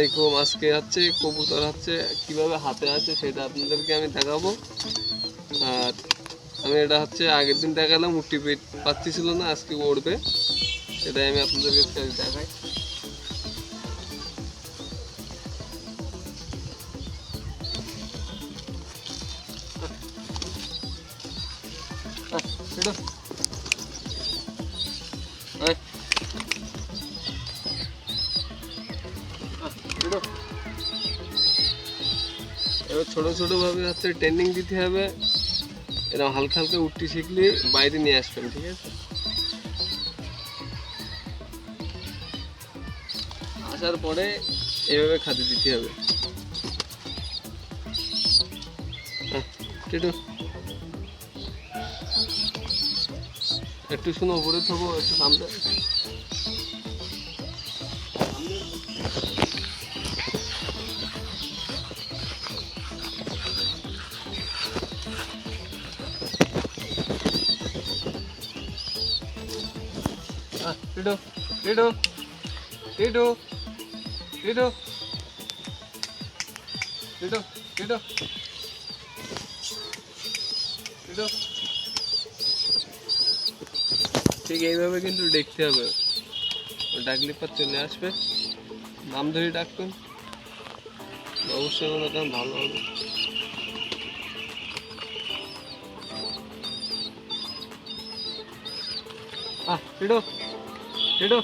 আলাইকুম আজকে হচ্ছে কবুতর হচ্ছে কীভাবে হাতে আছে সেটা আপনাদেরকে আমি দেখাবো। আর আমি এটা হচ্ছে আগের দিন দেখালাম উঠি পেট পাচ্ছিল না আজকে উড়বে। সেটাই আমি আপনাদেরকে দেখাই। আহ, এবার ছোট ছোট ভাবে হচ্ছে ট্রেনিং দিতে হবে। এরকম হালকা হালকা উঠতে শিখলে বাইরে নিয়ে আসবেন, ঠিক আছে? আসার পরে এভাবে খাতে দিতে হবে। একটু শুনো, উপরে থাকব একটু সামনে Rido, Rido. ঠিক এইভাবে কিন্তু দেখতে হবে। ডাকলে পর চলে আসবে। নাম ধরে ডাকবেন অবশ্যই মনে ভালো হবে। আহ রিডো রিডো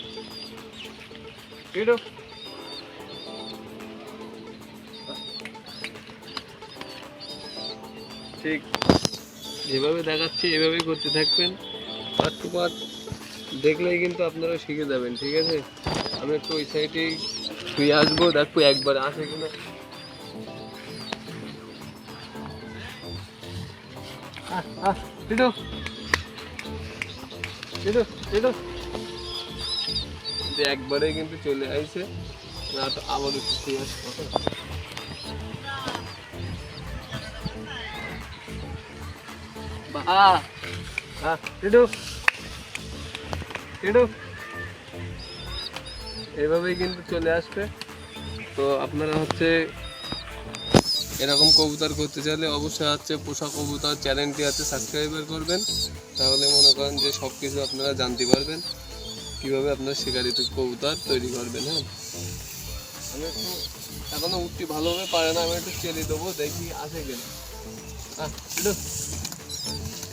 রিডো ঠিক। যেভাবে দেখাচ্ছি এভাবেই করতে থাকবেন। পার্ট টু পার্ট দেখলেই কিন্তু আপনারা শিখে যাবেন ঠিক আছে? আমি একটু ওই সাইডেই শুয়ে আসব দেখব একবার আসে কিনা। আহ আহ রিডো রিডো রিডো যে একবারে কিন্তু চলে আসছে না তো আবার একটু শুয়ে আসব এভাবেই কিন্তু চলে আসবে। তো আপনারা হচ্ছে এরকম কবুতর করতে চাইলে অবশ্যই হচ্ছে পোষা কবুতর, চ্যানেলটি আছে, সাবস্ক্রাইবার করবেন। তাহলে মনে করেন যে সব কিছু আপনারা জানতে পারবেন, কীভাবে আপনার শিকারিত কবুতর তৈরি করবেন হ্যাঁ। আমি একটু এখনও উঠতে ভালোভাবে পারে না, আমি একটু চেলে দেবো, দেখি আছে কিনা। রিডো।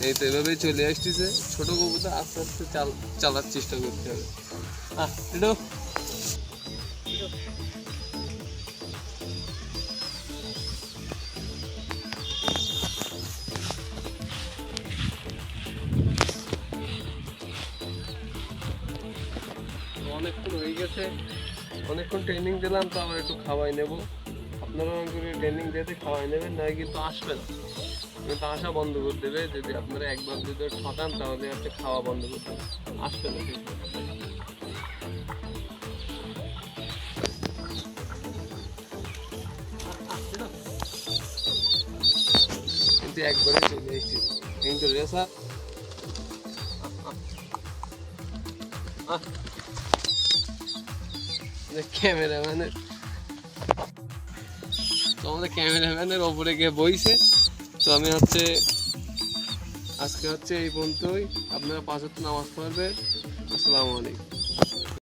এই তো এভাবেই চলে আসতেছে। ছোট কবুতর আস্তে আস্তে চাল চালার চেষ্টা করতে হবে। আহ অনেকক্ষণ হয়ে গেছে। অনেকক্ষণ ট্রেনিং দিলাম, তো আবার একটু খাওয়াই নেব। আপনারা করে ট্রেনিং দিতে খাওয়াই নেবেন নয় কিন্তু আসবে না কিন্তু আসা বন্ধ করে দেবে। যদি আপনারা একবার যদি ঠকান তাহলে হচ্ছে খাওয়া বন্ধ করতে। আসবে না কিন্তু। একবারে চলে এসেছি। কিন্তু রেসা ক্যামেরাম্যানের তো আমাদের ক্যামেরাম্যানের ওপরে গিয়ে বইছে। তো আমি হচ্ছে, আজকে হচ্ছে এই পর্যন্তই। আপনারা পাঁচ নামাজ পড়বেন। আসসালামু আলাইকুম।